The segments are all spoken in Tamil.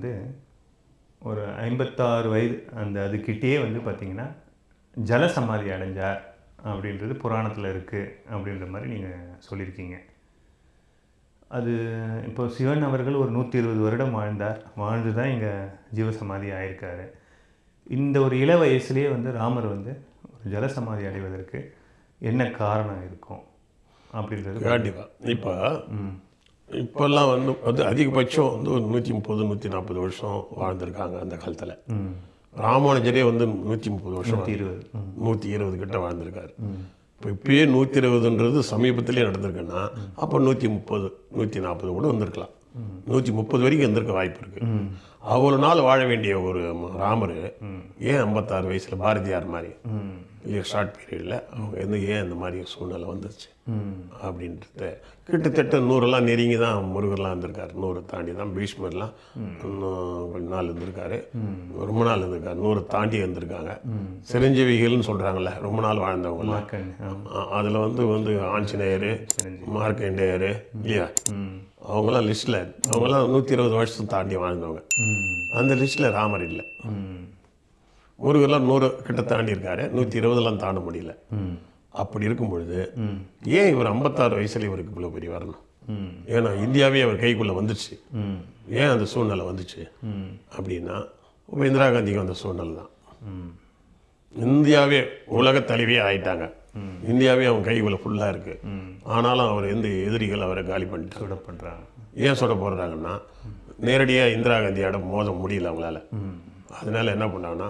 வந்து ஒரு ஐம்பத்தாறு வயது அந்த அதுக்கிட்டேயே வந்து பார்த்திங்கன்னா ஜலசமாதி அடைஞ்சார் அப்படின்றது புராணத்தில் இருக்குது அப்படின்ற மாதிரி நீங்கள் சொல்லியிருக்கீங்க. அது இப்போ சிவன் அவர்கள் ஒரு நூற்றி இருபது வருடம் வாழ்ந்தார். வாழ்ந்து தான் இங்கே ஜீவசமாதி ஆயிருக்காரு. இந்த ஒரு இள வயசுலேயே வந்து ராமர் வந்து ஒரு ஜலசமாதி அடைவதற்கு என்ன காரணம் இருக்கும் அப்படின்றது கண்டிப்பாக இப்போ இப்போல்லாம் வந்து வந்து அதிகபட்சம் வந்து ஒரு நூற்றி முப்பது நூற்றி நாற்பது வருஷம் வாழ்ந்திருக்காங்க அந்த காலத்தில். ராமானுஜரே வந்து நூற்றி முப்பது வருஷம் இருபது. நூற்றி இருபது கிட்ட வாழ்ந்திருக்காரு. இப்போ இப்பயே நூற்றி இருபதுன்றது சமீபத்திலே நடந்திருக்குன்னா அப்போ நூற்றி முப்பது நூற்றி நாற்பது கூட வந்திருக்கலாம். நூற்றி முப்பது வரைக்கும் வந்திருக்க வாய்ப்பு இருக்கு. அவ்வளோ நாள் வாழ வேண்டிய ஒரு ராமர் ஏன் ஐம்பத்தாறு வயசில் பாரதியார் மாதிரி ஷார்ட் பீரியடில் அவங்க வந்து ஏன் இந்த மாதிரி சூழ்நிலை வந்துச்சு ம் அப்படின்றத. கிட்டத்தட்ட நூறெல்லாம் நெருங்கி தான் முருகர்லாம் இருந்திருக்காரு நூறு தாண்டி தான் பீஷ்மர்லாம் கொஞ்ச நாள் இருந்திருக்காரு. ரொம்ப நாள் இருந்திருக்காரு. நூறு தாண்டி இருந்திருக்காங்க சிரஞ்சீவிகள்னு சொல்கிறாங்கல்ல ரொம்ப நாள் ஆமாம் அதில் வந்து வந்து ஆஞ்சநேயர் மார்க்கண்டேயர் இல்லையா? அவங்களாம் லிஸ்ட்டில் அவங்களாம் நூற்றி இருபது வருஷம் தாண்டி வாழ்ந்தவங்க. அந்த லிஸ்ட்டில் ராமர் இல்லை. முருகர்லாம் நூறு கிட்ட தாண்டி இருக்காரு. நூற்றி இருபதுலாம் தாண்ட முடியல. அப்படி இருக்கும் பொழுது ஏன் இவர் ஐம்பத்தாறு வயசுல இவருக்கு இவ்வளோ பெரிய வரணும்? ஏன்னா இந்தியாவே அவர் கைக்குள்ளே வந்துடுச்சு ம். ஏன் அந்த சூழ்நிலை வந்துச்சு? அப்படின்னா இப்போ இந்திரா காந்திக்கு அந்த சூழ்நிலை தான். இந்தியாவே உலக தலைவியே ஆயிட்டாங்க. இந்தியாவே அவன் கைக்குள்ளே ஃபுல்லாக இருக்கு. ஆனாலும் அவர் எந்த எதிரிகள் அவரை காலி பண்ணிட்டாங்க? சுட பண்ணுறாங்க ஏன் சொல்ல போடுறாங்கன்னா நேரடியாக இந்திரா காந்தியோட மோத முடியல அவங்களால. அதனால என்ன பண்ணாங்கன்னா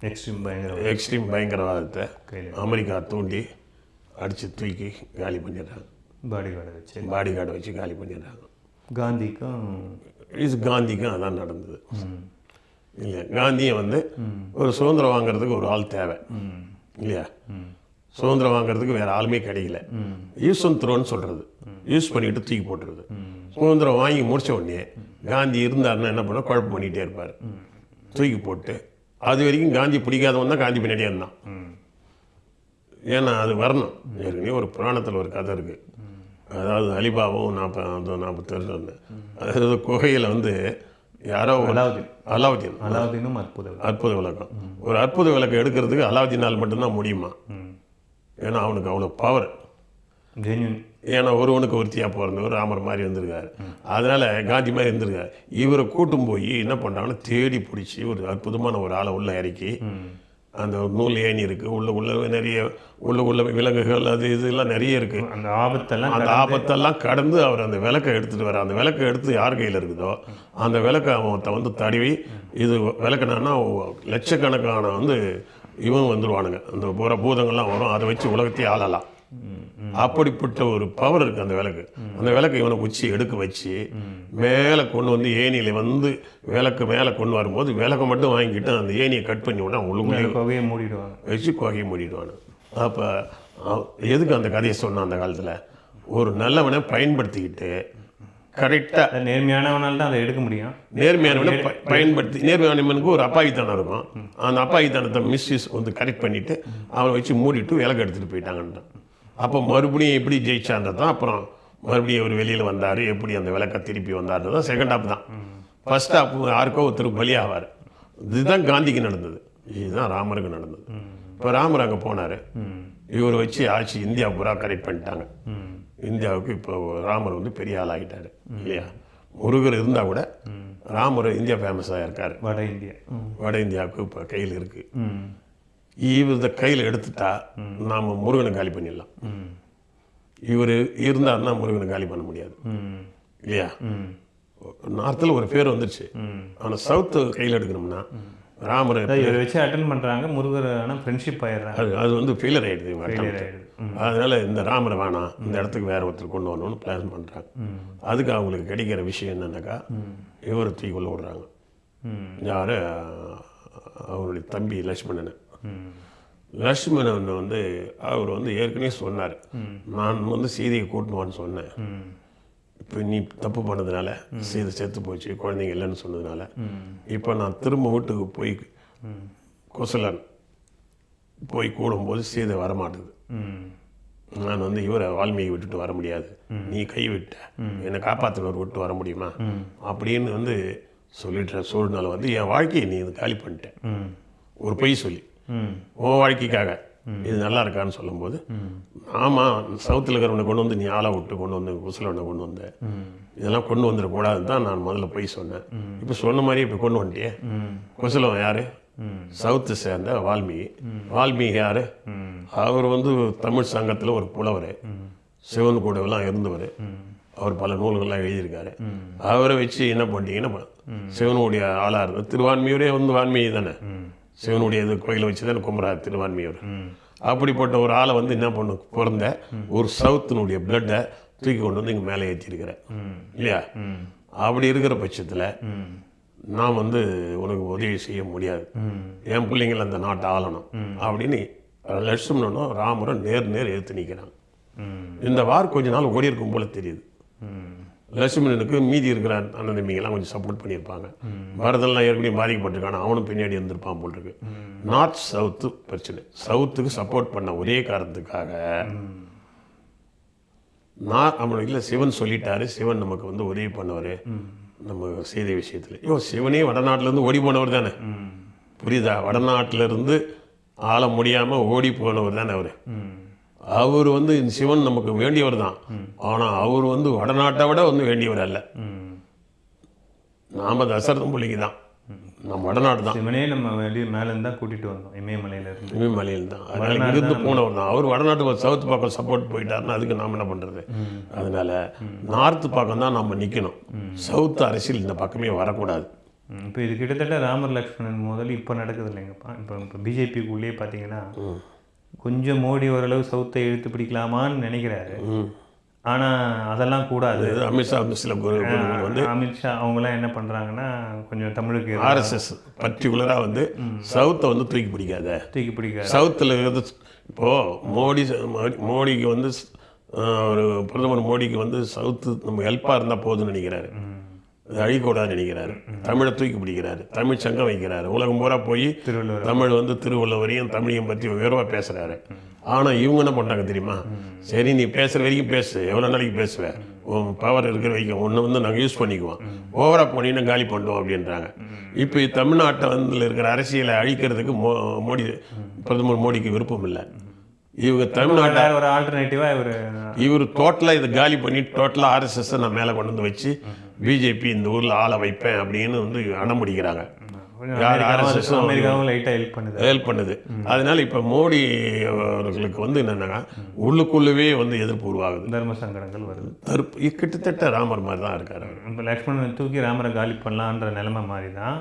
எக்ஸ்ட்ரீம் பயங்கர எக்ஸ்ட்ரீம் பயங்கரவாதத்தை அமெரிக்கா தூண்டி அடித்து தூக்கி காலி பண்ணிடுறாங்க. பாடி கார்டை வச்சு. பாடி கார்டு வச்சு காலி பண்ணிடுறாங்க. காந்திக்கும் இது காந்திக்கும் அதான் நடந்தது. இல்லையா காந்தியை வந்து ஒரு சுதந்திரம் வாங்குறதுக்கு ஒரு ஆள் தேவை. இல்லையா? சுதந்திரம் வாங்குறதுக்கு வேற ஆளுமே கிடைக்கல. யூஸ் அண்ட் த்ரோன்னு சொல்றது. யூஸ் பண்ணிட்டு தூக்கி போட்டுறது. சுதந்திரம் வாங்கி முடிச்ச உடனே காந்தி இருந்தாருன்னா என்ன பண்ண குழப்பம் பண்ணிகிட்டே இருப்பார். தூக்கி போட்டு அது வரைக்கும் காந்தி பிடிக்காதவன் தான் காந்தி பின்னாடியே இருந்தான். ஏன்னா அது வரணும். ஏற்கனவே ஒரு புராணத்தில் ஒரு கதை இருக்கு. அதாவது அலிபாபாவும் நாற்பது நாற்பத்தி அதாவது குகையில் வந்து யாரோ அலாவுதீன். அலாவுதீன். அலாவுதீனும் அற்புதம் அற்புத விளக்கம். ஒரு அற்புத விளக்கம் எடுக்கிறதுக்கு அலாவுதீனால் மட்டும்தான் முடியுமா? ஏன்னா அவனுக்கு அவ்வளோ பவர் ஜென்யூன் ஏன்னா ஒருவனுக்கு ஒருத்தியாக பிறந்தவர் ராமர் மாதிரி இருந்திருக்காரு. அதனால காந்தி மாதிரி இருந்திருக்காரு. இவரை கூட்டும் போய் என்ன பண்ணுறாங்கன்னா தேடி பிடிச்சி ஒரு அற்புதமான ஒரு ஆளை உள்ள இறக்கி அந்த நூல் ஏணி இருக்கு. உள்ள உள்ள நிறைய உள்ள உள்ள விலங்குகள் அது இதெல்லாம் நிறைய இருக்கு. அந்த ஆபத்தெல்லாம் அந்த ஆபத்தெல்லாம் கடந்து அவர் அந்த விளக்கை எடுத்துட்டு வர அந்த விளக்கை எடுத்து யார் கையில் இருக்குதோ அந்த விளக்கை அவன் வந்து தடவி இது விளக்குனா லட்சக்கணக்கான வந்து இவன் வந்துருவானுங்க. அந்த புற பூதங்கள்லாம் வரும். அதை வச்சு உலகத்தையே ஆளலாம். அப்படிப்பட்ட ஒரு பவர் இருக்கு அந்த விளக்கு. அந்த விளக்கை இவனை உச்சி எடுக்க வச்சு மேலே கொண்டு வந்து ஏணியில வந்து விளக்கு மேலே கொண்டு வரும்போது விளக்கை மட்டும் வாங்கிட்டு அந்த ஏணியை கட் பண்ணி விட உள்ளுக்குள்ளே புகையை மூடிடுவாங்க. வச்சு குகையை மூடிடுவானு. அப்போ எதுக்கு அந்த கதையை சொன்னான் அந்த காலத்தில்? ஒரு நல்லவனை பயன்படுத்திக்கிட்டு கரெக்டாக நேர்மையானவனால தான் அதை எடுக்க முடியும். நேர்மையானவனை பயன்படுத்தி நேர்மையானவனுக்கு ஒரு அப்பாவித்தனம் இருக்கும். அந்த அப்பாவித்தனத்தை மிஸ்யூஸ் வந்து கரெக்ட் பண்ணிவிட்டு அவனை வச்சு மூடிட்டு விலக்கு எடுத்துகிட்டு போயிட்டாங்கன்றான். அப்போ மறுபடியும் எப்படி ஜெயிச்சான்றது தான் அப்புறம் மறுபடியும் அவர் வெளியில் வந்தார் எப்படி அந்த விளக்கை திருப்பி வந்தார்ன்றது தான் செகண்ட் ஹாப் தான் ஃபர்ஸ்ட் ஹாப் யாருக்கோ ஒருத்தர் பலியாவார். இதுதான் காந்திக்கு நடந்தது. இதுதான் ராமருக்கு நடந்தது. இப்போ ராமர் அங்கே போனார். இவர் வச்சு ஆட்சி இந்தியா பூரா கரெக்ட் பண்ணிட்டாங்க. இந்தியாவுக்கு இப்போ ராமர் வந்து பெரிய ஆள் ஆகிட்டாரு இல்லையா? முருகர் இருந்தால் கூட ராமர் இந்தியா ஃபேமஸாக இருக்கார். வட இந்தியா. வட இந்தியாவுக்கு இப்போ கையில் இருக்கு. ம் இவர் கையில் எடுத்துட்டா நாம் முருகனை காலி பண்ணிடலாம். இவர் இருந்தாருன்னா முருகனை காலி பண்ண முடியாது. இல்லையா? நார்த்தில் ஒரு பேர் வந்துருச்சு. ஆனால் சவுத்து கையில் எடுக்கணும்னா ராமர் இவரை வச்சு அட்டன் பண்ணுறாங்க முருகர் ஆனால் ஃப்ரெண்ட்ஷிப் ஆயிடுறாங்க. அது அது வந்து ஃபெயிலர் ஆகிடுது அதனால இந்த ராமரை வேணாம் இந்த இடத்துக்கு வேற ஒருத்தர் கொண்டு வரணும்னு பிளான் பண்ணுறாங்க அதுக்கு அவங்களுக்கு கிடைக்கிற விஷயம் என்னன்னாக்கா இவரை தூக்கிக்குள்ள விடுறாங்க. ம். யார்? அவருடைய தம்பி லக்ஷ்மணன். லட்சுமணன் வந்து அவர் வந்து ஏற்கனவே சொன்னார். நான் வந்து சீதையை கூட்டணுவான்னு சொன்னேன். இப்போ நீ தப்பு பண்ணதுனால சீதை செத்து போச்சு குழந்தைங்க இல்லைன்னு சொன்னதுனால இப்போ நான் திரும்ப வீட்டுக்கு போய் ம் குசலன் போய் கூடும்போது சீதை வரமாட்டுது. ம் நான் வந்து இவரை வால்மீகி விட்டுட்டு வர முடியாது. நீ கை விட்ட என்னை காப்பாற்றினவர் விட்டு வர முடியுமா? அப்படின்னு வந்து சொல்லிடுற சூழ்நிலை வந்து என் வாழ்க்கையை நீ காலி பண்ணிட்டேன் ம் ஒரு பொய் சொல்லி. உன் வாழ்க்கைக்காக. இது நல்லா இருக்கான்னு சொல்லும்போது ஆமாம் சவுத்தில் இருக்கிறவனை கொண்டு வந்து நீ ஆளை விட்டு கொண்டு வந்து குசலவனை கொண்டு வந்த ம். இதெல்லாம் கொண்டு வந்துடக்கூடாதுன்னு தான் நான் முதல்ல பொய் சொன்னேன். இப்போ சொன்ன மாதிரி இப்போ கொண்டு வந்துட்டியே? குசலவன் யாரு? சவுத்து சேர்ந்த வால்மீகி. வால்மீகி யாரு? அவர் வந்து தமிழ் சங்கத்தில் ஒரு புலவர். சிவன் கூடவெல்லாம் இருந்தவர். அவர் பல நூல்கள்லாம் எழுதியிருக்காரு. அவரை வச்சு என்ன பண்ணிட்டீங்கன்னா சிவனுடைய ஆளாக இருந்தது திருவான்மியூரே வந்து வான்மீகி தானே? சிவனுடைய இது கோயிலை வச்சு தான் கும்புறாரு திருவான்மையோர் அப்படிப்பட்ட ஒரு ஆளை வந்து என்ன பண்ணு பிறந்த ஒரு சவுத்தினுடைய பிளட்டை தூக்கி கொண்டு வந்து இங்கே மேலே ஏற்றிருக்கிறேன் ம் இல்லையா? அப்படி இருக்கிற பட்சத்தில் நான் வந்து உனக்கு உதவி செய்ய முடியாது. என் பிள்ளைங்களை அந்த நாட்டை ஆளணும். அப்படின்னு லட்சுமணனும் ராமரும் நேர் நேர் எடுத்து நிற்கிறாங்க இந்த வார் கொஞ்ச நாள் ஓடி இருக்கும் போல தெரியுது. ம் லட்சுமணனுக்கு மீதி இருக்கிற அண்ணன் தம்பிங்கெல்லாம் கொஞ்சம் சப்போர்ட் பண்ணியிருப்பாங்க. பரதெல்லாம் ஏற்கனவே பாதிக்கப்பட்டிருக்கான. அவனும் பின்னாடி இருந்திருப்பான் போல் இருக்கு நார்த் சவுத்து பிரச்சனை. சவுத்துக்கு சப்போர்ட் பண்ண ஒரே காரணத்துக்காக நான் அவனுக்கு இல்லை சிவன் சொல்லிட்டாரு. சிவன் நமக்கு வந்து உதவி பண்ணவர். நம்ம செய்த விஷயத்தில். ஐயோ சிவனே வடநாட்டிலேருந்து ஓடி போனவர் தானே. புரியுதா? வடநாட்டிலேருந்து ஆள முடியாமல் ஓடி போனவர் தானே அவர். அவர் வந்து இந்த சிவன் நமக்கு வேண்டியவர் தான். ஆனால் அவர் வந்து வடநாட்டை விட வந்து வேண்டியவர் அல்ல. நாம தசரதம் பிள்ளைக்கு தான். நம்ம வடநாடு தான். சிவனே நம்ம வெளியே மேலேருந்து தான் கூட்டிகிட்டு வந்தோம் இமயமலையில இருந்து இமயமலையில் தான். அதனால இருந்து போனவர் தான். அவர் வடநாட்டு சவுத் பக்கம் சப்போர்ட் போயிட்டாருன்னா அதுக்கு நாம் என்ன பண்ணுறது அதனால நார்த்து பக்கம் தான் நம்ம நிற்கணும் சவுத் அரசியல் இந்த பக்கமே வரக்கூடாது. இப்போ இது கிட்டத்தட்ட ராமர் லக்ஷ்மணன் முதல் இப்போ நடக்குது இல்லைங்கப்பா. இப்போ இப்போ பிஜேபிக்குள்ளேயே பார்த்தீங்கன்னா கொஞ்சம் மோடி ஓரளவு சவுத்தை இழுத்து பிடிக்கலாமான்னு நினைக்கிறாரு. ஆனால் அதெல்லாம் கூடாது. அமித்ஷா வந்து சில வந்து அமித்ஷா அவங்களாம் என்ன பண்ணுறாங்கன்னா கொஞ்சம் தமிழுக்கு ஆர்எஸ்எஸ் பர்டிகுலராக வந்து சவுத்தை வந்து தூக்கி பிடிக்காத. தூக்கி பிடிக்காது. சவுத்தில் இருக்கிறது இப்போது மோடி மோடி- மோடிக்கு வந்து ஒரு பிரதமர் மோடிக்கு வந்து சவுத்து நம்ம ஹெல்ப்பாக இருந்தால் போதும்னு நினைக்கிறாரு. அழிக்கூடாதுன்னு நினைக்கிறாரு. தமிழை தூக்கி பிடிக்கிறாரு. தமிழ் சங்கம் வைக்கிறாரு. உலகம் பூரா போய் திருவள்ளுவர். தமிழ் வந்து திருவள்ளுவரையும் தமிழையும் பற்றி உயர்வாக பேசுகிறாரு ஆனால் இவங்க என்ன பண்ணுறாங்க தெரியுமா? சரி நீ பேசுகிற வரைக்கும் பேசு. எவ்வளோ நாளைக்கு பேசுவேன் உன் பவர் இருக்கிற வரைக்கும் ஒன்று வந்து நாங்கள் யூஸ் பண்ணிக்குவோம். ஓவராக போனீங்கன்னா காலி பண்ணுவோம் அப்படின்றாங்க. இப்போ தமிழ்நாட்டை வந்து இருக்கிற அரசியலை அழிக்கிறதுக்கு மோ மோடி பிரதமர் மோடிக்கு விருப்பம் இல்லை. இவங்க தமிழ்நாட்டை வேற ஒரு ஆல்டர்னேட்டிவாக இவர் இவர் டோட்டலாக இதை காலி பண்ணி டோட்டலாக ஆர்எஸ்எஸ் நான் மேலே கொண்டு வந்து வச்சு பிஜேபி இந்த ஊரில் ஆளை வைப்பேன் அப்படின்னு வந்து அடம் அமெரிக்காவும் லைட்டாக ஹெல்ப் பண்ணுது. ஹெல்ப் பண்ணுது. அதனால இப்போ மோடி அவர்களுக்கு வந்து என்னென்னா உள்ளுக்குள்ளவே வந்து எதிர்ப்பு உருவாகுது. தர்ம சங்கடங்கள் வருது. தற்ப கிட்டத்தட்ட ராமர் மாதிரி தான் இருக்காரு இப்போ லக்ஷ்மணனை தூக்கி ராமரை காலி பண்ணலான்ற நிலைமை மாதிரி தான்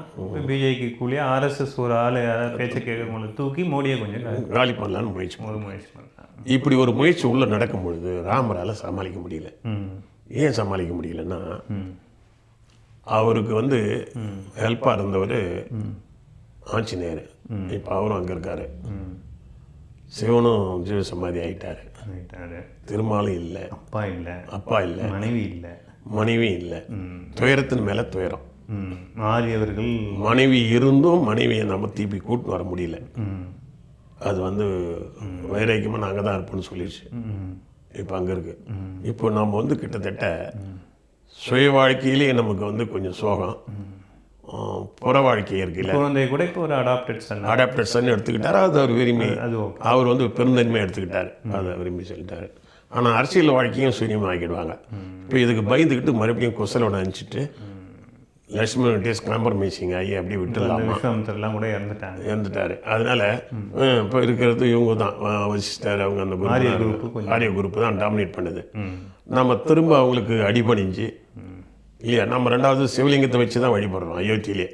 பிஜேபி கூலியே ஆர்எஸ்எஸ் ஒரு ஆள் யாராவது பேச்சை கேட்கும்போது தூக்கி மோடியை கொஞ்சம் காலி பண்ணலான்னு முயற்சி. ஒரு முயற்சி பண்ணுறாங்க இப்படி ஒரு முயற்சி உள்ள நடக்கும் பொழுது ராமரால் சமாளிக்க முடியல. ஏன் சமாளிக்க முடியலன்னா அவருக்கு வந்து ஹெல்ப்பாக இருந்தவர் ஆஞ்சநேயர். இப்போ அவரும் அங்கே இருக்காரு. சிவனும் ஜீவ சமாதி ஆயிட்டாரு. ரைட்டாரு திருமாலும் இல்லை. அப்பா இல்லை. அப்பா இல்லை. மனைவி இல்லை. மனைவி இல்லை. துயரத்தின் மேலே துயரம். ம். ஆரியவர்கள் மனைவி இருந்தும் மனைவியை நம்ம திருப்பி கூட்டின்னு வர முடியல. அது வந்து வைராக்கியமாக நாங்கள் தான் இருப்போம்னு சொல்லிடுச்சு இப்போ அங்கே இருக்கு. இப்போ நம்ம வந்து கிட்டத்தட்ட சுய வாழ்க்கையிலேயே நமக்கு வந்து கொஞ்சம் சோகம். புற வாழ்க்கை இருக்குல்ல குழந்தை கூட இப்போ ஒரு அடாப்டட் சன் அடாப்டட் சன் எடுத்துக்கிட்டாரு. அது அவர் விரும்பி அது அவர் வந்து பெருந்தன்மை எடுத்துக்கிட்டாரு. அதை விரும்பி சொல்லிட்டாரு. ஆனால் அரசியல் வாழ்க்கையும் சூன்யமாக ஆக்கிடுவாங்க. இப்போ இதுக்கு பயந்துக்கிட்டு மறுபடியும் குசலோட அனுப்பிச்சிட்டு லட்சுமணன் டேஸ் காம்ப்ரமைசிங் ஆகி அப்படியே விஸ்வாமித்திரலாம் கூட இறந்துட்டாங்க. இறந்துட்டாரு. அதனால இப்போ இருக்கிறது இவங்க தான் வசிஷ்டர் அவங்க அந்த ஆரிய குரூப். ஆரிய குரூப் தான் டாமினேட் பண்ணுது. நம்ம திரும்ப அவங்களுக்கு அடிபணிஞ்சு இல்லையா நம்ம ரெண்டாவது சிவலிங்கத்தை வச்சு தான் வழிபடுறோம் அயோத்தியிலே.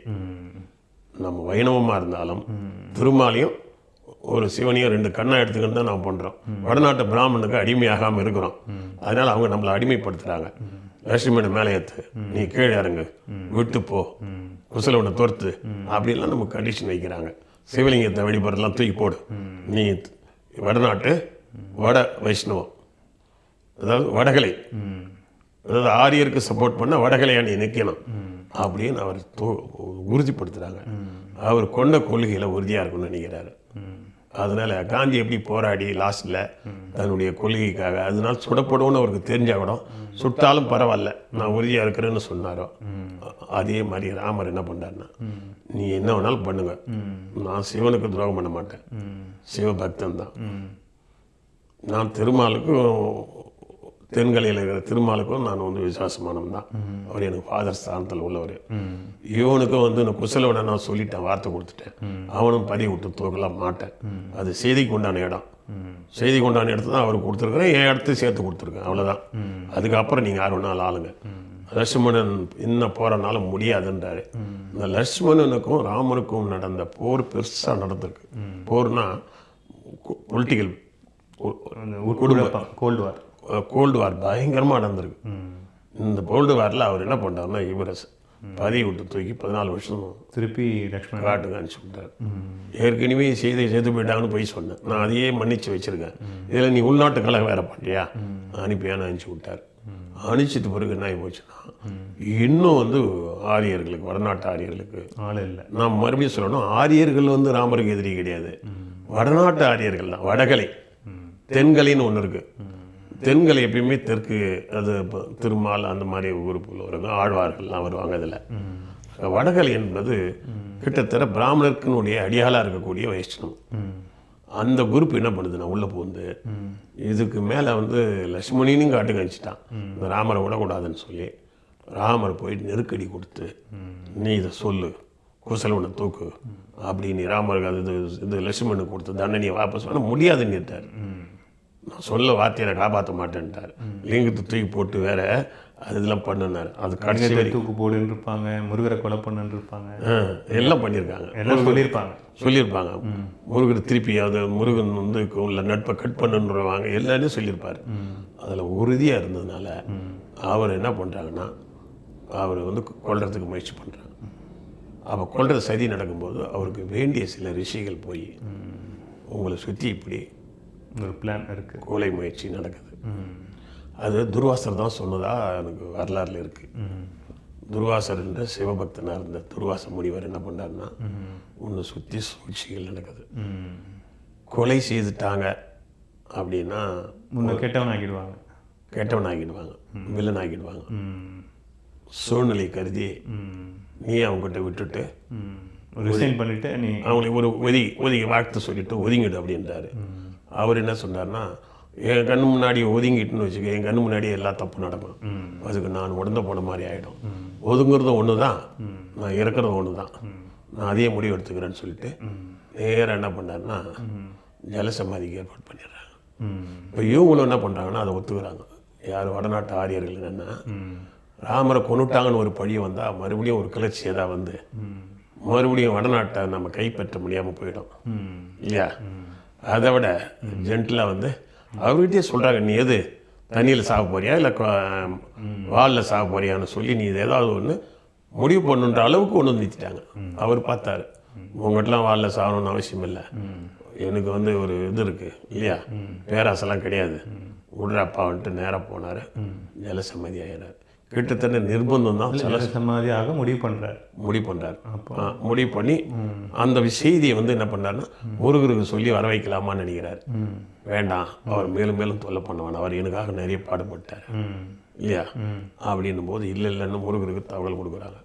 நம்ம வைணவமாக இருந்தாலும் திருமாலையும் ஒரு சிவனையும் ரெண்டு கண்ணா எடுத்துக்கிட்டு தான் நம்ம பண்ணுறோம் வடநாட்டு பிராமணனுக்கு அடிமையாகாமல் இருக்கிறோம். அதனால் அவங்க நம்மளை அடிமைப்படுத்துகிறாங்க லட்சுமியோட மேலே ஏற்று நீ கீழே இறங்கு விட்டு போ குசலவனை துரத்து அப்படின்லாம் நம்ம கண்டிஷன் வைக்கிறாங்க. சிவலிங்கத்தை வழிபடுறதுலாம் தூக்கி போடு. நீ வடநாட்டு வட வைஷ்ணவம் அதாவது வடகலை. அதாவது ஆரியருக்கு சப்போர்ட் பண்ண வடகலையா நீ நிற்கணும் அப்படின்னு அவர் தோ- உறுதிப்படுத்துகிறாங்க அவர் கொண்ட கொள்கையில் உறுதியாக இருக்கும்னு நினைக்கிறாரு. அதனால் காந்தி எப்படி போராடி லாஸ்ட்டில் தன்னுடைய கொள்கைக்காக அதனால் சுடப்படுவோன்னு அவருக்கு தெரிஞ்சா கூட சுட்டாலும் பரவாயில்ல நான் உறுதியாக இருக்கிறேன்னு சொன்னாரோ? அதே மாதிரி ராமர் என்ன பண்ணாருன்னா நீ என்ன வேணாலும் பண்ணுங்க. நான் சிவனுக்கு துரோகம் பண்ண மாட்டேன். சிவபக்தன் தான். நான் திருமாலுக்கும் தென்கலையில் இருக்கிற திருமாலுக்கும் நான் வந்து விசுவாசமானவன் தான் அவர் எனக்கு ஃபாதர் ஸ்தானத்தில் உள்ளவர். இவனுக்கும் வந்து நான் குசலோட நான் சொல்லிட்டேன் வார்த்தை கொடுத்துட்டேன். அவனும் பதிவு விட்டு தூக்கலாம் மாட்டேன். அது செய்திக்கு உண்டான இடம். செய்திக்கு உண்டான இடத்த தான் அவருக்கு கொடுத்துருக்குறேன். என் இடத்த சேர்த்து கொடுத்துருக்கேன் அவ்வளோதான் அதுக்கப்புறம் நீங்கள் யார் வேணாலும் ஆளுங்க. லட்சுமணன் இன்னும் போகிறனால முடியாதுன்றாரு. இந்த லட்சுமணனுக்கும் ராமனுக்கும் நடந்த போர் பெருசாக நடந்திருக்கு. போர்னா political cold war cold war பயங்கரமாக நடந்திருக்கு. இந்த கோல்டு வாரில் அவர் என்ன பண்ணாருன்னா இவரை பதிவு விட்டு தூக்கி பதினாலு வருஷம் திருப்பி லக்ஷ்மணன். காட்டுக்கு அனுப்பிச்சு விட்டார். ஏற்கனவே செய்தி சேர்த்து போயிட்டாங்கன்னு போய் சொன்னேன். நான் அதையே மன்னிச்சு வச்சிருக்கேன். இதில் நீ உள்நாட்டு கழகம் வேற பண்ணியா அனுப்பியான்னு அனுப்பிச்சு விட்டார். அனுப்பிச்சிட்டு பிறகு என்ன ஆகி போச்சுன்னா இன்னும் வந்து ஆரியர்களுக்கு வடநாட்டு ஆரியர்களுக்கு ஆள் இல்லை. நான் மறுபடியும் சொல்லணும் ஆரியர்கள் வந்து ராமருக்கு எதிரி கிடையாது. வடநாட்டு ஆரியர்கள் தான் வடகலை. தென்கலைன்னு ஒன்று இருக்கு. தென்கலை எப்பயுமே தெற்கு அது இப்போ திருமால் அந்த மாதிரி குரூப் உள்ளவங்க ஆழ்வார்கள்லாம் வருவாங்க அதில். வடகலை என்பது கிட்டத்தட்ட பிராமணர்க்கினுடைய அடியாளாக இருக்கக்கூடிய வைஷ்ணவம். அந்த குரூப் என்ன பண்ணுதுன்னா உள்ளே பூந்து இதுக்கு மேலே வந்து லட்சுமணின்னு காட்டு கழிச்சிட்டான் இந்த ராமரை விடக்கூடாதுன்னு சொல்லி ராமர் போய் நெருக்கடி கொடுத்து நீ இதை சொல்லு குசலவனை தூக்கு அப்படின்னு ராமருக்கு அது இது இது லட்சுமணனுக்கு கொடுத்து தண்டனையை வாபஸ் பண்ண முடியாதுன்னுட்டார் நான் சொல்ல வார்த்தையை காப்பாற்ற மாட்டேன்ட்டார். லிங்கத்தை தூக்கி போட்டு வேற அது இதெல்லாம் பண்ணினார். அது கடைசி வரைக்கும். தூக்கு போடுன்னு இருப்பாங்க முருகரை கொலை பண்ணுன்னு இருப்பாங்க ஆ, எல்லாம் பண்ணியிருக்காங்க எல்லாம் சொல்லியிருப்பாங்க. சொல்லியிருப்பாங்க. முருகர் திருப்பி அது முருகன் வந்து உள்ள நட்பை கட் பண்ணுன்றவாங்க எல்லாரையும் சொல்லியிருப்பார். அதில் உறுதியாக இருந்ததுனால அவர் என்ன பண்ணுறாங்கன்னா அவர் வந்து கொல்றதுக்கு முயற்சி பண்ணுறாங்க அப்போ கொல்றது சதி நடக்கும்போது அவருக்கு வேண்டிய சில ரிஷிகள் போய் உங்களை சுற்றி இப்படி ஒரு பிளான் இருக்கு கொலை முயற்சி நடக்குது அது துர்வாசர் தான் சொன்னதா எனக்கு வரலாறுல இருக்கு துர்வாசர் என்ற சிவபக்தனாக இருந்த துர்வாச முனிவர் என்ன பண்ணாருன்னா உன்னை சுற்றி சூழ்ச்சிகள் நடக்குது. கொலை செய்துட்டாங்க அப்படின்னா முன்ன கெட்டவன் ஆக்கிடுவாங்க கெட்டவன் ஆகிடுவாங்க வில்லன் ஆகிடுவாங்க. சூழ்நிலை கருதி. நீ அவங்ககிட்ட விட்டுட்டு. ரிசைன் பண்ணிட்டு நீ அவங்களை ஒரு ஒதுங்கி ஒதுங்கி வாழ்த்து சொல்லிட்டு ஒதுங்கிடு அப்படின்றாரு அவர் என்ன சொன்னார்னா என் கண் முன்னாடி ஒதுங்கிட்டுன்னு வச்சுக்க என் கண் முன்னாடி எல்லா தப்பு நடக்கும். அதுக்கு நான் உடந்த போன மாதிரி ஆகிடும் ஒதுங்குறது ஒன்று தான். நான் இறக்குறதும் ஒன்று தான். நான் அதே முடிவு எடுத்துக்கிறேன்னு சொல்லிட்டு நேராக என்ன பண்ணாருன்னா ஜலசமாதிக்கு ஏற்பாடு பண்ணிடுறாங்க. இப்போ இவங்களும் என்ன பண்ணுறாங்கன்னா அதை ஒத்துக்கிறாங்க. யார் வடநாட்டு ஆரியர்கள் என்னென்னா ராமரை கொண்டுட்டாங்கன்னு ஒரு பழி வந்தால் மறுபடியும் ஒரு கிளர்ச்சி ஏதாவது வந்து மறுபடியும் வடநாட்டை நம்ம கைப்பற்ற முடியாமல் போயிடும். இல்லையா? அதை விட ஜென்டிலாக வந்து அவர்கிட்டயே சொல்கிறாங்க நீ எது? தண்ணியில் சாக போறியா? இல்லை வாலில் சாக போறியான்னு சொல்லி நீ இது ஏதாவது ஒன்று முடிவு பண்ணுன்ற அளவுக்கு கொண்டு வந்து நிறுத்திட்டாங்க அவர் பார்த்தாரு. உங்கள்கிட்டலாம் வாலில் சாகணும்னு அவசியம் இல்லை. எனக்கு வந்து ஒரு இது இருக்குது இல்லையா? பேராசெல்லாம் கிடையாது. விடுறப்பா வந்துட்டு நேராக போனார். ஜலசம்மதி ஆகிறார் கிட்டத்தட்ட நிர்பந்தம் தான் சமாதியாக முடிவு பண்றார். முடிவு பண்ணுறாரு முடிவு பண்ணி அந்த செய்தியை வந்து என்ன பண்ணாருன்னா முருகருக்கு சொல்லி வர வைக்கலாமான்னு நினைக்கிறார். வேண்டாம் அவர் மேலும் மேலும் தொல்லை பண்ண வேணாம் அவர் எனக்காக நிறைய பாடுபட்டார். இல்லையா? அப்படின்னும் போது இல்லை இல்லைன்னு முருகருக்கு தகவல் கொடுக்குறாங்க.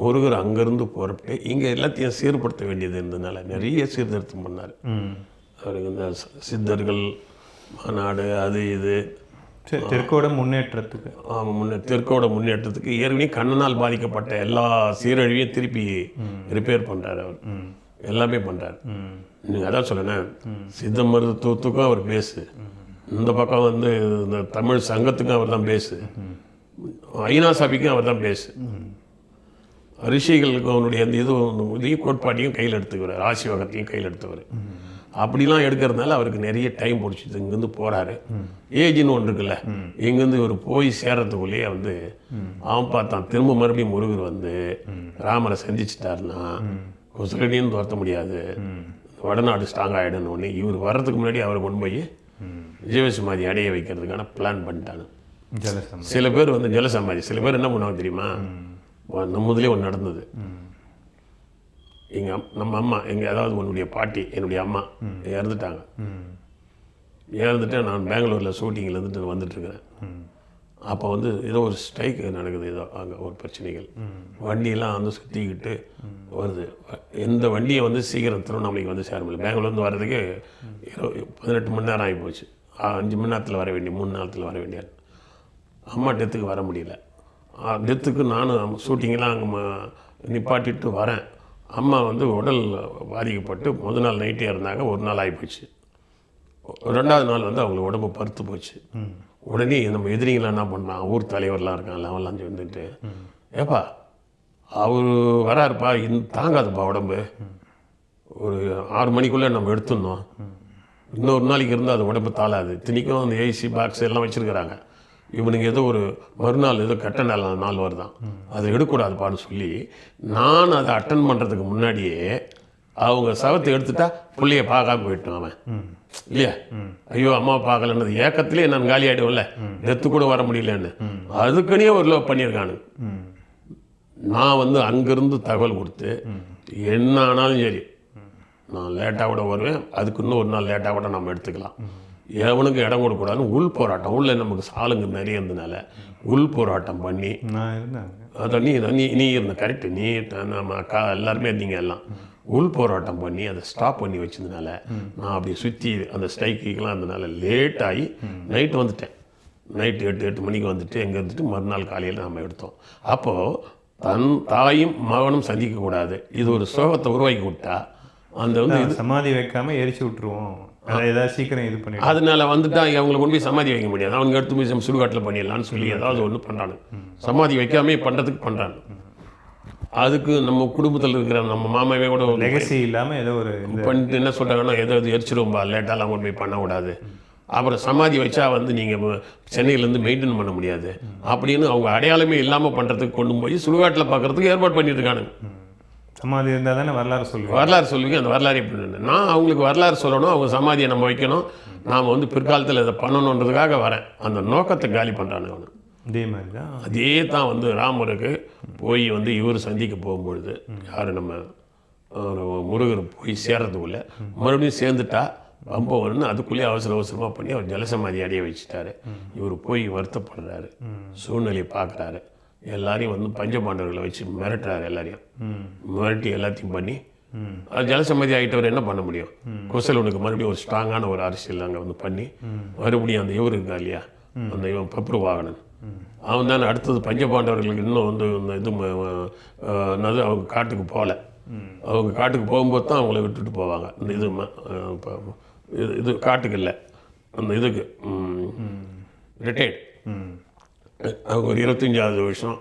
முருகர் அங்கேருந்து போகிறப்ப இங்கே எல்லாத்தையும் சீர்படுத்த வேண்டியது இருந்ததுனால நிறைய சீர்திருத்தம் பண்ணார். அவருக்கு இந்த சித்தர்கள் மாநாடு அது இது தெற்கோட முன்னேற்றத்துக்கு. ஆமா, முன்னே தெற்கோட முன்னேற்றத்துக்கு ஏற்கனவே கண்ணனால் பாதிக்கப்பட்ட எல்லா சீரழிவையும் திருப்பி ரிப்பேர் பண்ணுறாரு அவர். எல்லாமே பண்ணுறாரு. நீங்கள் அதான் சொல்லேன் சித்த மருத்துவத்துக்கும் அவர் பேசு. இந்த பக்கம் வந்து இந்த தமிழ் சங்கத்துக்கும் அவர் தான் பேசு. ஐநா சபைக்கும் அவர் தான் பேசு. ரிஷிகளுக்கு அவனுடைய அந்த இது இதையும் கோட்பாட்டையும் கையில் எடுத்துக்கிறார் ஆசிவகத்தையும் கையில் எடுத்துக்கிறார் அப்படிலாம் எடுக்கிறதுனால அவருக்கு நிறைய டைம் பிடிச்சிது. இங்கேருந்து போகிறாரு ஏஜ்னு ஒன்று இருக்குல்ல. இங்கேருந்து இவர் போய் சேர்றதுக்குள்ளேயே வந்து அவன் பார்த்தான். திரும்ப மறுபடியும் முருகர் வந்து ராமரை சந்திச்சிட்டாருன்னா குசலடின்னு துரத்த முடியாது. வடநாடு ஸ்ட்ராங் ஆகிடணும் ஒன்று இவர் வர்றதுக்கு முன்னாடி அவரை கொண்டு போய் ஜீவசமாதி அடைய வைக்கிறதுக்கான பிளான் பண்ணிட்டாங்க. சில பேர் வந்து ஜலசமாதி. சில பேர் என்ன பண்ணுவாங்க தெரியுமா? நம்மதுலேயே ஒன்று நடந்தது. எங்கள் நம்ம அம்மா எங்கள் அதாவது உன்னுடைய பாட்டி என்னுடைய அம்மா இறந்துட்டாங்க. இறந்துட்டு நான் பெங்களூரில் ஷூட்டிங்கில் இருந்துட்டு வந்துட்டுருக்கிறேன் அப்போ வந்து ஏதோ ஒரு ஸ்ட்ரைக் நடக்குது ஏதோ அங்கே ஒரு பிரச்சனைகள். வண்டியெல்லாம் வந்து சுற்றிக்கிட்டு வருது. எந்த வண்டியை வந்து சீக்கிரம் திருவண்ணாமலைக்கு வந்து சேர முடியல. பெங்களூர்லேருந்து வர்றதுக்கு இருபது பதினெட்டு மணி நேரம் ஆகி போச்சு. அஞ்சு மணி நேரத்தில் வர வேண்டிய மூணு நேரத்தில் வர வேண்டிய அம்மா டெத்துக்கு வர முடியல. டெத்துக்கு நானும் ஷூட்டிங்கெல்லாம் அங்கே நிப்பாட்டிட்டு வரேன். அம்மா வந்து உடல் பாதிக்கப்பட்டு முத நாள் நைட்டே இருந்தாங்க ஒரு நாள் ஆகிப்போச்சு ரெண்டாவது நாள் வந்து அவங்களுக்கு உடம்பு பருத்து போச்சு. உடனே நம்ம எதிரிங்களாம் என்ன பண்ணான் ஊர் தலைவர்லாம் இருக்கான்ல அவன்லாம் வந்துட்டு ஏப்பா அவர் வராருப்பா இன் தாங்காதுப்பா உடம்பு. ஒரு ஆறு மணிக்குள்ளே நம்ம எடுத்துடணும். இன்னொரு நாளைக்கு இருந்தால் அது உடம்பு தாளாது. திணிக்கும் அந்த ஏசி பாக்ஸ் எல்லாம் வச்சுருக்குறாங்க. இவனுக்கு ஏதோ ஒரு மறுநாள் ஏதோ கெட்ட நாள் நாள் வருதான். அதை எடுக்கக்கூடாதுப்பான்னு சொல்லி நான் அதை அட்டன் பண்ணுறதுக்கு முன்னாடியே அவங்க சவத்தை எடுத்துட்டா பிள்ளைய பார்க்காம போயிட்டோம் அவன். இல்லையா? ஐயோ அம்மா பார்க்கலன்னது ஏக்கத்திலே நான் காலி ஆகிடுவோம்ல நெத்து கூட வர முடியலன்னு. அதுக்குன்னே ஒரு லவ் பண்ணியிருக்கானு. நான் வந்து அங்கேருந்து தகவல் கொடுத்து என்ன ஆனாலும் சரி நான் லேட்டாக கூட வருவேன். அதுக்கு இன்னும் ஒரு நாள் லேட்டாக கூட நம்ம எடுத்துக்கலாம். எவனுக்கு இடம் கொடுக்கக்கூடாதுன்னு உள் போராட்டம். உள்ள நமக்கு சாலுங்க நிறைய இருந்தனால உள் போராட்டம் பண்ணி அதான் நீ நீ நீ இருந்த கரெக்டு நீ நம்ம அக்கா எல்லாருமே இருந்தீங்க எல்லாம். உள் போராட்டம் பண்ணி அதை ஸ்டாப் பண்ணி வச்சதுனால நான் அப்படி சுற்றி அந்த ஸ்ட்ரைக்குக்கெலாம் இருந்தனால லேட் ஆகி நைட்டு வந்துட்டேன். நைட்டு எட்டு எட்டு மணிக்கு வந்துட்டு எங்கே இருந்துட்டு மறுநாள் காலையில் நாம் எடுத்தோம். அப்போது தன் தாயும் மகனும் சந்திக்கக்கூடாது. இது ஒரு சோகத்தை உருவாக்கி விட்டா அந்த வந்து சமாதி வைக்காம எரிச்சு விட்டுருவோம். அதை ஏதாவது சீக்கிரம் இது பண்ணிடுவோம் அதனால வந்துட்டா அவங்களை கொண்டு போய் சமாதி வைக்க முடியாது. அவனுக்கு எடுத்து போய் சுடுகாட்டில் பண்ணிடலாம்னு சொல்லி ஏதாவது ஒன்று பண்ணுறானு சமாதி வைக்காமே பண்ணுறதுக்கு பண்ணுறானு அதுக்கு நம்ம குடும்பத்தில் இருக்கிற நம்ம மாமாவே கூட ஒரு லெகசி இல்லாம ஏதோ ஒரு பண்ணிட்டு என்ன சொல்கிறாங்கன்னா ஏதோ இது எரிச்சிருவோம்பா லேட்டாலாம் கொண்டு போய் பண்ணக்கூடாது அப்புறம் சமாதி வச்சா வந்து நீங்கள் சென்னையிலேருந்து மெயின்டைன் பண்ண முடியாது. அப்படின்னு அவங்க அடையாளமே இல்லாமல் பண்ணுறதுக்கு கொண்டு போய் சுடுகாட்டில் பார்க்கறதுக்கு ஏற்பாடு பண்ணிட்டு இருக்கானுங்க. சமாதி இருந்தால் தானே வரலாறு சொல்லுவேன் வரலாறு சொல்லுவீங்க அந்த வரலாறு எப்படி நான் அவங்களுக்கு வரலாறு சொல்லணும் அவங்க சமாதியை நம்ம வைக்கணும். நாம் வந்து பிற்காலத்தில் இதை பண்ணணுன்றதுக்காக வரேன். அந்த நோக்கத்தை காலி பண்ணுறானுங்க அவனு. இதே மாதிரி தான் அதே தான் வந்து ராமருக்கு போய் வந்து இவர் சந்திக்க போகும்பொழுது யார் நம்ம முருகர் போய் சேர்றதுக்குள்ள மறுபடியும் சேர்ந்துட்டா பம்பம் வரும்னு அதுக்குள்ளேயே அவசர அவசரமாக பண்ணி அவர் ஜலசமாதி அடைய வச்சுட்டாரு. இவர் போய் வருத்தப்படுறாரு சூழ்நிலையை பார்க்குறாரு. எல்லாரையும் வந்து பஞ்சபாண்டவர்களை வச்சு மிரட்டுறாரு எல்லாரையும். மிரட்டி எல்லாத்தையும் பண்ணி அது ஜலசம்மதி ஆகிட்டவர் என்ன பண்ண முடியும்? குசலவனுக்கு மறுபடியும் ஒரு ஸ்ட்ராங்கான ஒரு அரசியல் அங்கே வந்து பண்ணி மறுபடியும் அந்த இவர் இருக்கா இல்லையா? அந்த இவன் பப்ரு வாகனன். அவன் தானே அடுத்தது பஞ்சபாண்டவர்களுக்கு இன்னும் வந்து இந்த இது என்னது அவங்க காட்டுக்கு போகல. அவங்க காட்டுக்கு போகும்போது தான் அவங்கள விட்டுட்டு போவாங்க. இந்த இது ம- இது இது காட்டுக்கு இல்லை. அந்த இதுக்கு ரிட்டையர்ட் ம் ஒரு இருபத்தஞ்சாவது வருஷம்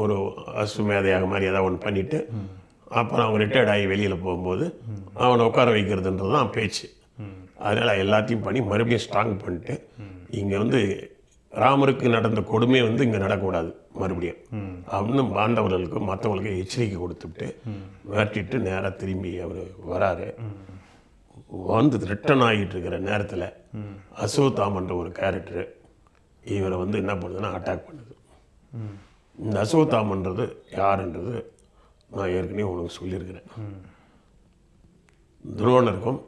ஒரு அசுமேதையாக மாதிரி ஏதாவது ஒன்று பண்ணிவிட்டு அப்புறம் அவங்க ரிட்டையர்ட் ஆகி வெளியில் போகும்போது அவனை உட்கார வைக்கிறதுன்றது தான் பேச்சு. அதனால் எல்லாத்தையும் பண்ணி மறுபடியும் ஸ்ட்ராங் பண்ணிட்டு இங்கே வந்து ராமருக்கு நடந்த கொடுமை வந்து இங்கே நடக்கக்கூடாது மறுபடியும். அப்படின்னு பாண்டவர்களுக்கு மற்றவங்களுக்கு எச்சரிக்கை கொடுத்துட்டு விரட்டிட்டு நேராக திரும்பி அவர் வராரு. வந்து ரிட்டன் ஆகிட்டு இருக்கிற நேரத்தில் அசோதாமன்ற ஒரு கேரக்டரு இவரை வந்து என்ன பண்ணுதுன்னா அட்டாக் பண்ணுது. இந்த அசோத்தாமன்றது யாருன்றது நான் ஏற்கனவே உனக்கு சொல்லியிருக்கிறேன். துரோணருக்கும்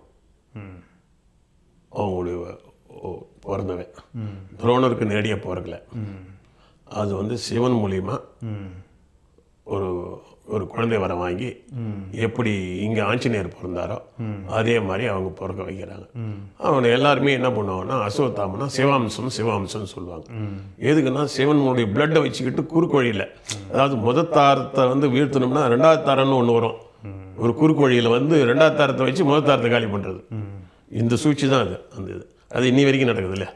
அவங்களுடைய பிறந்தவன். துரோணருக்கு நேரடியாக பிறக்கல அது வந்து சிவன் மூலியமாக ஒரு ஒரு குழந்தை வர வாங்கி எப்படி இங்கே ஆஞ்சநேயர் பிறந்தாரோ அதே மாதிரி அவங்க பிறக்க வைக்கிறாங்க. அவங்க எல்லாருமே என்ன பண்ணுவாங்கன்னா அசோத்தாமனா சிவாம்சம் சிவாம்சம்னு சொல்லுவாங்க. எதுக்குன்னா சிவனுடைய பிளட்டை வச்சுக்கிட்டு குறுக்கு வழியில் அதாவது முத தாரத்தை வந்து வீழ்த்தணும்னா ரெண்டாவது தாரம்னு ஒன்று வரும். ஒரு குறுக்கு வழியில் வந்து ரெண்டாவது தாரத்தை வச்சு முதல் தாரத்தை காலி பண்ணுறது இந்த சூழ்ச்சி தான் அது அந்த இது. அது இன்னி வரைக்கும் நடக்குது இல்லை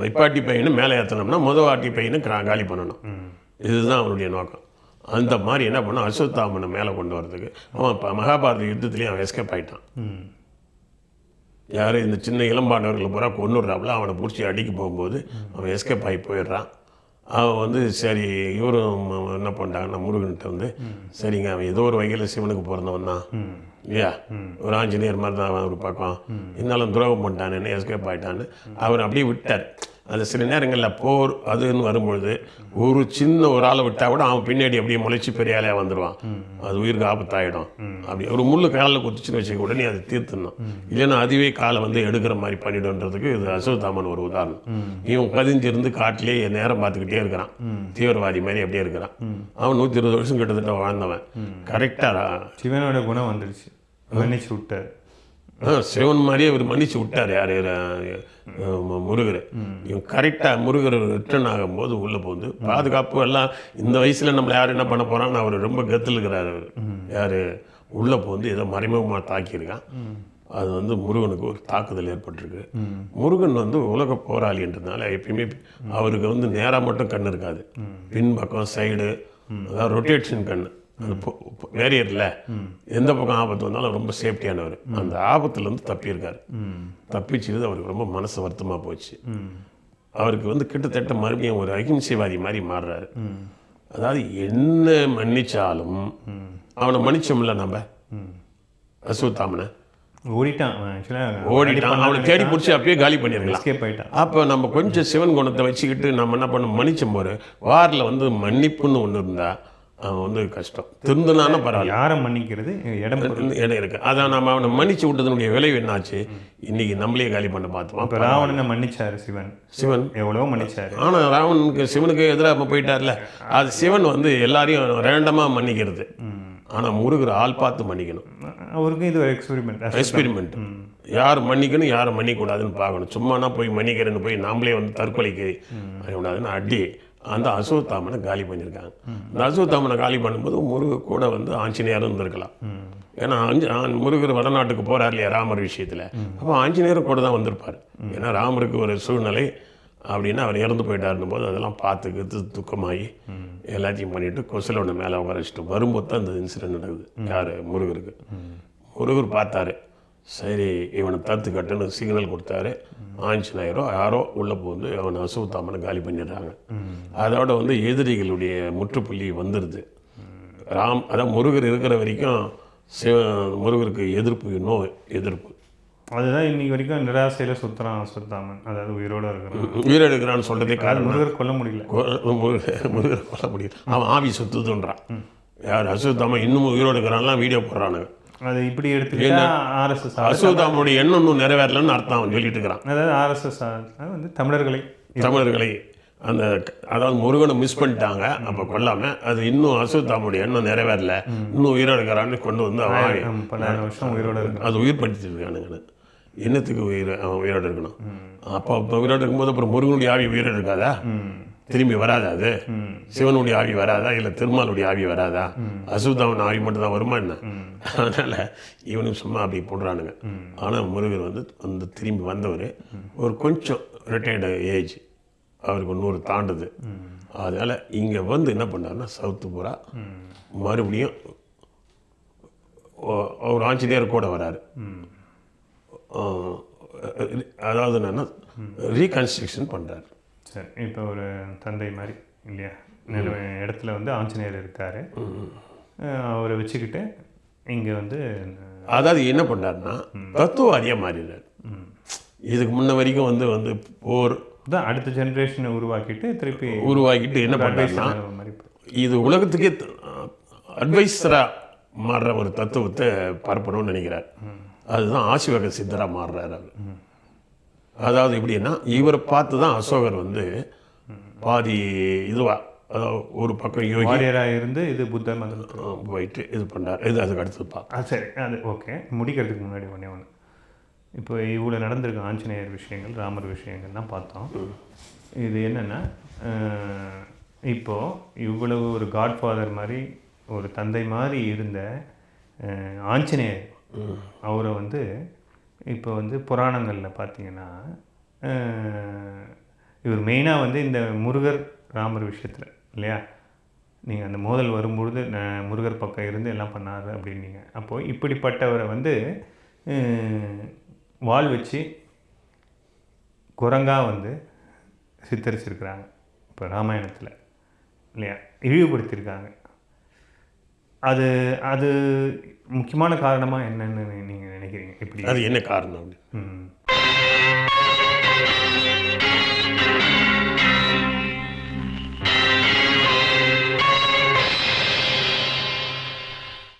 வைப்பாட்டி பையனை மேலே ஏற்றணும்னா முத வாட்டி பையனை காலி பண்ணணும். இதுதான் அவனுடைய நோக்கம். அந்த மாதிரி என்ன பண்ணான்? அஸ்வத்தாமனை மேலே கொண்டு வரதுக்கு அவன் இப்போ மகாபாரத யுத்தத்துலேயும் அவன் எஸ்கேப் ஆயிட்டான். ம். யார்? இந்த சின்ன இளம்பாண்டவர்களை பூரா கொண்டுடுறாப்புல அவனை பிடிச்சி அடிக்க போகும்போது அவன் எஸ்கேப் ஆகி போயிடுறான். அவன் வந்து சரி இவரும் என்ன பண்ணிட்டாங்கன்னா முருகன்கிட்ட வந்து சரிங்க அவன் ஏதோ ஒரு வகையில் சிவனுக்கு பிறந்தவன் தான். இல்லையா? ஒரு ஆஞ்சநேயர் மாதிரி தான் அவன் ஒரு பக்கம். இருந்தாலும் துரோகம் பண்ணிட்டானேன்னு எஸ்கேப் ஆயிட்டான்னு. அவர் அப்படியே விட்டார். அது சில நேரங்களில் போர் அதுன்னு வரும்பொழுது ஒரு சின்ன ஒரு ஆளை விட்டால் கூட அவன் பின்னாடி அப்படியே முளைச்சி பெரிய ஆளையாக வந்துடுவான் அது உயிருக்கு ஆபத்தாயிடும். அப்படி ஒரு முள்ளு காலில் குத்துச்சுன்னு வச்சுக்க உடனே அதை தீர்த்துடணும். இல்லைன்னா அதுவே காலை வந்து எடுக்கிற மாதிரி பண்ணிடுன்றதுக்கு இது அசோதாமன் ஒரு உதாரணம். இவன் பதிஞ்சிருந்து காட்டிலேயே நேரம் பார்த்துக்கிட்டே இருக்கிறான். தீவிரவாதி மாதிரி அப்படியே இருக்கிறான். அவன் நூற்றி இருபது வருஷம் கிட்டத்தட்ட வாழ்ந்தவன். கரெக்டாக சிவனோட குணம் வந்துடுச்சு மன்னிச்சு விட்டார். சிவன் மாதிரியே இவர் மன்னிச்சு விட்டார் யார் முருகர். இவன் கரெக்டாக முருகர் ரிட்டர்ன் ஆகும்போது உள்ளே போகுது. பாதுகாப்பு எல்லாம் இந்த வயசில் நம்மளை யார் என்ன பண்ண போகிறான்னு அவர் ரொம்ப கத்தில் அவர். யார் உள்ளே போந்து ஏதோ மறைமுகமாக தாக்கியிருக்கான். அது வந்து முருகனுக்கு ஒரு தாக்குதல் ஏற்பட்டிருக்கு. முருகன் வந்து உலக போராளின்றதுனால எப்பயுமே அவருக்கு வந்து நேராக மட்டும் கண் இருக்காது. பின்பக்கம் சைடு அதாவது ரொட்டேஷன் கண். வேரியர்ல எந்த பக்கம் ஆபத்து வந்தாலும் ரொம்ப சேஃப்டியானவர். அந்த ஆபத்துலேருந்து தப்பியிருக்காரு. தப்பிச்சது அவருக்கு ரொம்ப மனசு வருத்தமாக போச்சு. அவருக்கு வந்து கிட்டத்தட்ட மறுபடியும் ஒரு அகிம்சைவாதி மாதிரி மாறுறாரு. அதாவது என்ன மன்னிச்சாலும் அவனை மன்னிச்சோம்ல நம்ம அசுத்தாமனை ஓடிட்டான். ஓடிட்டான். அவனை தேடி பிடிச்சி அப்பயே காலி பண்ணிருக்கலாம் அப்போ நம்ம கொஞ்சம் சிவன் குணத்தை வச்சுக்கிட்டு நம்ம என்ன பண்ண மன்னிச்சோம் போது வாரில் வந்து மன்னிப்புன்னு ஒன்று இருந்தா அவன் வந்து கஷ்டம். திருந்தனான பரவாயில்ல. யாரை மன்னிக்கிறது? இடம். இடம் இருக்கு. அதான் நம்ம அவனை மன்னிச்சு விட்டதனுடைய விளைவு என்னாச்சு? இன்னைக்கு நம்மளே காலி பண்ண பார்த்தோம்? இப்போ ராவணனை மன்னிச்சாரு சிவன். சிவன். எவ்வளவோ மன்னிச்சாரு. ஆனால் ராவனுக்கு சிவனுக்கு எதிராக போயிட்டார்ல. அது சிவன் வந்து எல்லாரையும் ரேண்டமாக மன்னிக்கிறது. ஆனால் முருகர் ஆள் பார்த்து மன்னிக்கணும். அவருக்கும் இது ஒரு எக்ஸ்பெரிமெண்ட் எக்ஸ்பெரிமெண்ட் யார் மன்னிக்கணும் யார் மன்னிக்கூடாதுன்னு பார்க்கணும். சும்மானா போய் மன்னிக்கிறேன்னு போய் நாமளே வந்து தற்கொலைக்கு கூடாதுன்னு அடி. அந்த அசோத்தாமனை காலி பண்ணியிருக்காங்க. இந்த அசோத்தாமனை காலி பண்ணும்போது முருகர் கூட வந்து ஆஞ்சநேயரும் இருந்திருக்கலாம். ஏன்னா ஆஞ்ச முருகர் வடநாட்டுக்கு போகிறார் இல்லையா ராமர் விஷயத்தில். அப்போ ஆஞ்சநேயரும் கூட தான் வந்திருப்பார். ஏன்னா ராமருக்கு ஒரு சூழ்நிலை அப்படின்னா அவர் இறந்து போயிட்டாருன்னு போது அதெல்லாம் பார்த்துக்கிறது துக்கமாகி எல்லாத்தையும் பண்ணிட்டு கொசலோட மேலே உட்கார வச்சுட்டு வரும்போது தான் இந்த இன்சிடென்ட் நடக்குது. யார்? முருகருக்கு. முருகர் பார்த்தாரு. சரி இவனை தத்து கட்டுன்னு சிக்னல் கொடுத்தாரு. ஆஞ்சநேயரோ யாரோ உள்ளே போந்து அவனை அசுத்தாமனை காலி பண்ணிடுறாங்க. அதோட வந்து எதிரிகளுடைய முற்றுப்புள்ளி வந்துடுது ராம் அதான் முருகர் இருக்கிற வரைக்கும் சிவ முருகருக்கு எதிர்ப்பு இன்னும் எதிர்ப்பு. அதுதான் இன்னைக்கு வரைக்கும் நிராசையில சுத்துறான் சுத்தாமன் அதாவது உயிரோட இருக்கிறான். உயிரெடுக்கிறான்னு சொல்றதே அது காரணம். முருகர் கொல்ல முடியல. முருகர் கொல்ல முடியும் அவன் ஆவி சுத்துதுன்றான். யார் அசுத்தாமன் இன்னும் உயிரோடு இருக்கிறான்லாம் வீடியோ போடுறானுங்க. அது இப்படி எடுத்துக்கிட்டா ஆர்எஸ்எஸ் அசுத்தாமனுடைய எண்ணம் இன்னும் நிறைவேறலன்னு அர்த்தம் அவன் சொல்லிட்டு இருக்கிறான் அதாவது ஆர்எஸ்எஸ் வந்து தமிழர்களை தமிழர்களை அந்த அதாவது முருகனை மிஸ் பண்ணிட்டாங்க அப்போ கொல்லாம அது இன்னும் அசுத்தாமுடைய எண்ணம் நிறைவேறல இன்னும் உயிரோடு இருக்கிறான்னு கொண்டு வந்து அவன் பல்லாயிரம் வருஷம் உயிரோட இருக்கிறான் அது உயிர் படுத்திட்டு இருக்கானுங்க என்னத்துக்கு உயிர் அவன் உயிரோடு இருக்கணும்? அப்போ அப்போ உயிரோடு இருக்கும்போது அப்புறம் முருகனுடைய ஆவி உயிரோடு இருக்காதா? திரும்பி வராதா அது? சிவனுடைய ஆவி வராதா? இல்லை திருமாலுடைய ஆவி வராதா? அசுத்தாமன் ஆவி மட்டும் தான் வருமா என்ன? அதனால இவனுக்கு சும்மா அப்படி போடுறானுங்க. ஆனால் முருகர் வந்து அந்த திரும்பி வந்தவர் ஒரு கொஞ்சம் ரிட்டையர்டு ஏஜ் அவருக்கு நூறு தாண்டுது. அதனால இங்கே வந்து என்ன பண்ணாருன்னா சவுத்து பூரா மறுபடியும் ஒரு ஆஞ்சநேயர் கூட வராரு. அதாவது என்னன்னா ரீகன்ஸ்ட்ரக்ஷன் பண்ணுறாரு சரி இப்போ ஒரு தந்தை மாதிரி இல்லையா? நில இடத்துல வந்து ஆஞ்சநேயர் இருக்காரு. அவரை வச்சுக்கிட்டு இங்கே வந்து அதாவது என்ன பண்ணாருன்னா தத்துவவாதியாக மாறிடுறாரு. இதுக்கு முன்ன வரைக்கும் வந்து வந்து போர் தான் அடுத்த ஜென்ரேஷனை உருவாக்கிட்டு திருப்பி உருவாக்கிட்டு என்ன மாதிரி இது உலகத்துக்கே அட்வைஸராக மாறுற ஒரு தத்துவத்தை பரப்பணும்னு நினைக்கிறார். அதுதான் ஆசிவக சித்தராக மாறுறாரு அவர். அதாவது எப்படின்னா இவரை பார்த்து தான் அசோகர் வந்து பாதி இதுவா அதாவது ஒரு பக்கம் யோகி இருந்து இது புத்த போயிட்டு இது பண்ணார் இது அதுக்கு அடுத்து பா ஆ சரி. அது ஓகே. முடிக்கிறதுக்கு முன்னாடி ஒன்றே ஒன்று இப்போ இவ்வளோ நடந்திருக்கு ஆஞ்சநேயர் விஷயங்கள் ராமர் விஷயங்கள்லாம் பார்த்தோம். இது என்னென்னா இப்போது இவ்வளவு ஒரு காட்ஃபாதர் மாதிரி ஒரு தந்தை மாதிரி இருந்த ஆஞ்சநேயர் அவரை வந்து இப்போ வந்து புராணங்களில் பார்த்தீங்கன்னா இவர் மெயினாக வந்து இந்த முருகர் ராமர் விஷயத்தில் இல்லையா? நீங்கள் அந்த மோதல் வரும்பொழுது முருகர் பக்கம் இருந்து எல்லாம் பண்ணாரு அப்படின்னீங்க. அப்போது இப்படிப்பட்டவரை வந்து வால் வாள் வச்சு குரங்காக வந்து சித்தரிச்சிருக்கிறாங்க. இப்போ ராமாயணத்தில் இல்லையா? இழிவுபடுத்தியிருக்காங்க. அது அது முக்கியமான காரணமாக என்னன்னு நீங்கள் நினைக்கிறீங்க? இப்படி அது என்ன காரணம் அப்படி? ம்.